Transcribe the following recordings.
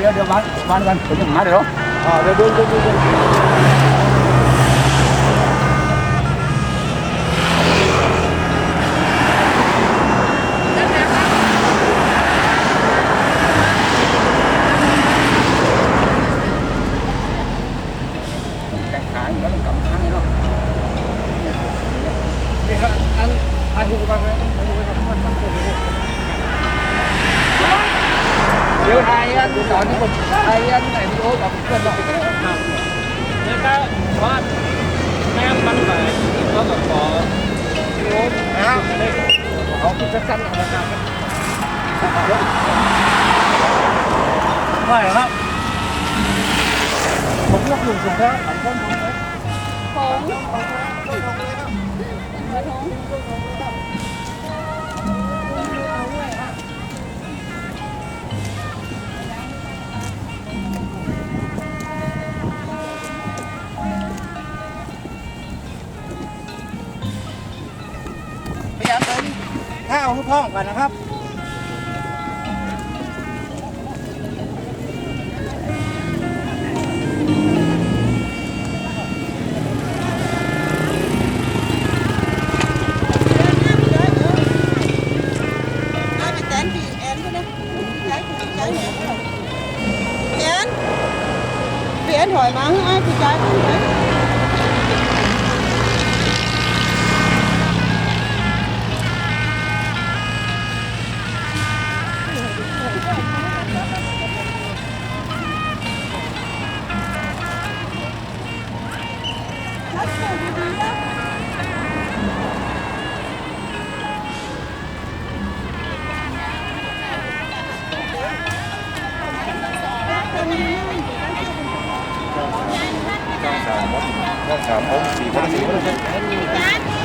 ดี๋ยวเดี๋ยววันวันกันผมจะมาเดี๋ยวอ่าเดี๋ยวเดี๋ยวเดี๋ยวเดี๋ยวแข่งขันแล้วกำลังเนาะนี่ครับอันอันหูกันเลยอันหูกันมันมันมันเดี๋ยวไทยอันตอนที่ผมไทยอันไหนวิดีโอกับเพื่อนเราแล้วก็ว่าแม่มันไปก็แบบขอวิดีโอนะครับเอาคิดสั้นๆนะครับไม่ครับ ข้าวทุกท้องก่อนนะครับเปลี่ยนถอยมาให้อ้ายผู้ชาย สามสามสามสี่คนสี่คน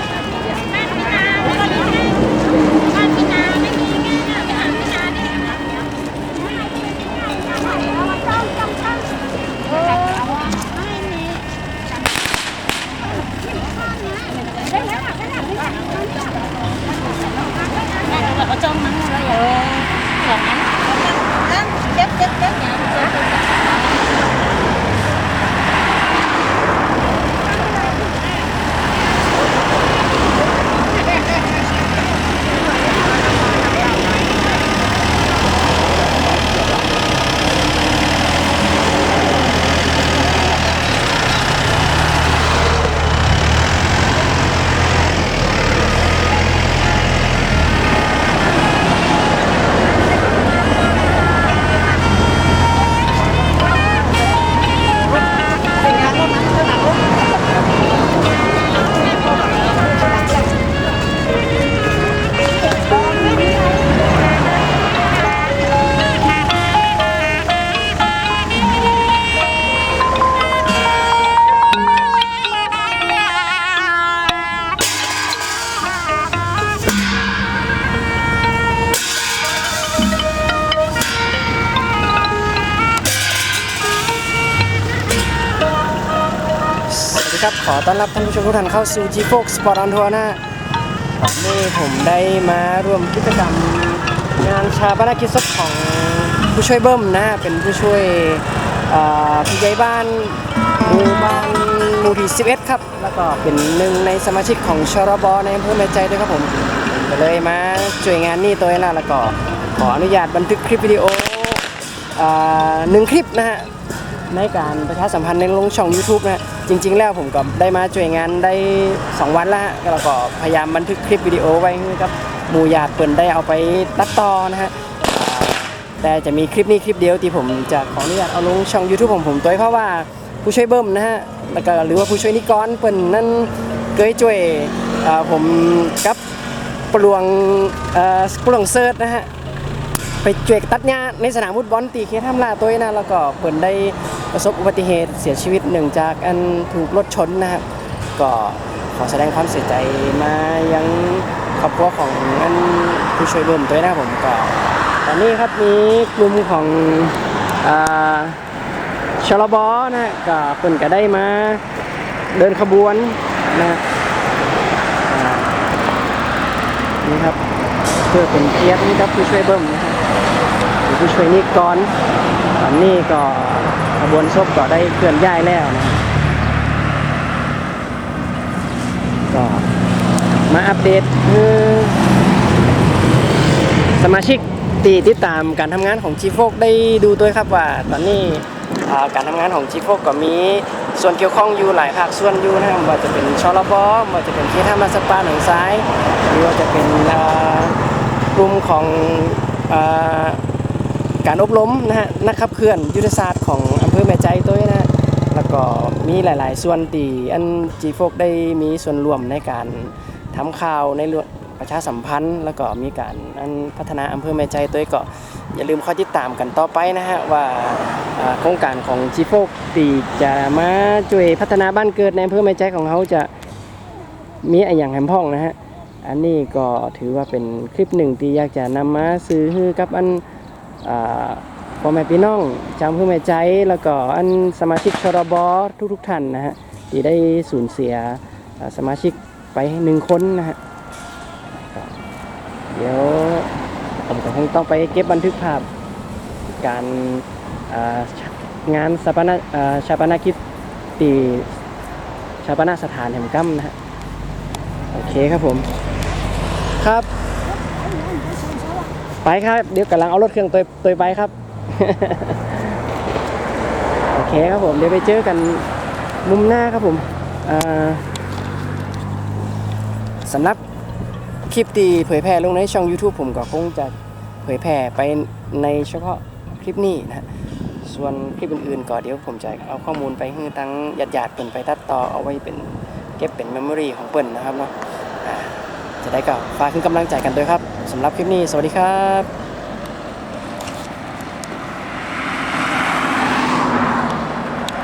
ครับ ขอต้อนรับท่านผู้ชมทุกท่านเข้าสู่ G Fox Sport on Tour นะฮะวันนี้ผมได้มาร่วมกิจกรรมงานชาปนกิจศพของผู้ช่วยเบิ้มนะ เป็นผู้ช่วยเอ่อผู้ใหญ่บ้านหมู่บ้านหมู่ที่11 ครับ แล้วก็เป็นหนึ่งในสมาชิกของชรบในอำเภอแม่ใจด้วยครับผมก็เลยมาช่วยงานนี้ตัวเองนะแล้วก็ขออนุญาตบันทึกคลิปวิดีโอหนึ่งคลิปนะฮะ ในการประชาสัมพันธ์ในลงช่อง YouTube นะจริง ๆ แล้วผมก็ได้มาช่วยงานได้ 2 วันแล้วฮะแล้วก็พยายามบันทึกคลิปวิดีโอไว้ให้กับหมู่ญาติเปิ่นได้เอาไปตัดต่อนะฮะแต่จะมีคลิปนี้คลิปเดียวที่ผมจะขออนุญาตเอาลงช่อง YouTube ของผมตัวเพราะว่าผู้ช่วยเบิ้มนะฮะแล้วก็หรือว่าผู้ช่วยนิกรเปิ่นนั่นเคยช่วยผมกับปลวงปลวงเซิร์ชนะฮะไปช่วยตัดหญ้าในสนามฟุตบอลตีเคสทำลาตัวนะแล้วก็เปิดได้ ประสบอุบัติเหตุเสียชีวิตหนึ่งจากอันถูกรถชนนะครับก็ขอแสดงความเสียใจมายังครอบครัวของอันผู้ช่วยเบิ่มตัวเองนะผมก็ตอนนี้ครับมีกลุ่มของอ่าชลบนะฮะก็เปิ่นก็ได้มาเดินขบวนนะนี่ครับเพื่อเป็นเกียรติให้กับผู้ช่วยเบิ่มนะครับ ผู้ช่วยนิกรตอนนี้ก็ขบวนศพก็ได้เคลื่อนย้ายแล้วนะก็มาอัปเดตคือสมาชิกตีติดตามการทำงานของจีโฟกได้ดูด้วยครับว่า ตอนนี้การทำงานของจีโฟกก็มีส่วนเกี่ยวข้องอยู่หลายภาคส่วนอยู่นะครับว่าจะเป็นชลบอว่าจะเป็นที่ท่ามาสปาหนองซ้าย หรือว่าจะเป็นกลุ่มของ การอบรมนะฮะนักขับเคลื่อนยุทธศาสตร์ของอำเภอแม่ใจตัวนี้นะฮะแล้วก็มีหลาย ๆ ส่วนตีอันจีโฟกได้มีส่วนร่วมในการทำข่าวในเรื่องประชาสัมพันธ์ แล้วก็มีการอันพัฒนาอำเภอแม่ใจตัวก็อย่าลืมคอยติดตามกันต่อไปนะฮะว่าโครงการของจีโฟกตีจะมาช่วยพัฒนาบ้านเกิดในอำเภอแม่ใจของเขาจะมีอะไรอย่างแหมพ่องนะฮะอันนี้ก็ถือว่าเป็นคลิปหนึ่งที่อยากจะนำมาซื้อกับอัน พ่อแม่พี่น้องจำเพื่อแม่ใจแล้วก็อันสมาชิกชรบทุกๆท่านนะฮะที่ได้สูญเสียสมาชิกไปหนึ่งคนนะฮะเดี๋ยวผมก็คงต้องไปเก็บบันทึกภาพการงานสปนาชาปนกิจตีชาปนสถานแห่งกัมนะฮะโอเคครับผมครับ ไปครับ เดี๋ยวกำลังเอารถเครื่องตัวตัวไปครับ โอเคครับผมเดี๋ยวไปเจอกันมุมหน้าครับผมสำหรับคลิปที่เผยแพร่ลงในช่อง YouTube ผมก็คงจะเผยแพร่ไปในเฉพาะคลิปนี้นะฮะส่วนคลิปอื่นๆก็เดี๋ยวผมจะเอาข้อมูลไปให้ทั้งญาติๆเปิ่นไปตัดต่อเอาไว้เป็นเก็บเป็นเมมโมรีของเปิ่นนะครับเนาะ จะได้ก็ฝากคืนกำลังใจกันด้วยครับสำหรับคลิปนี้ สวัสดีครับ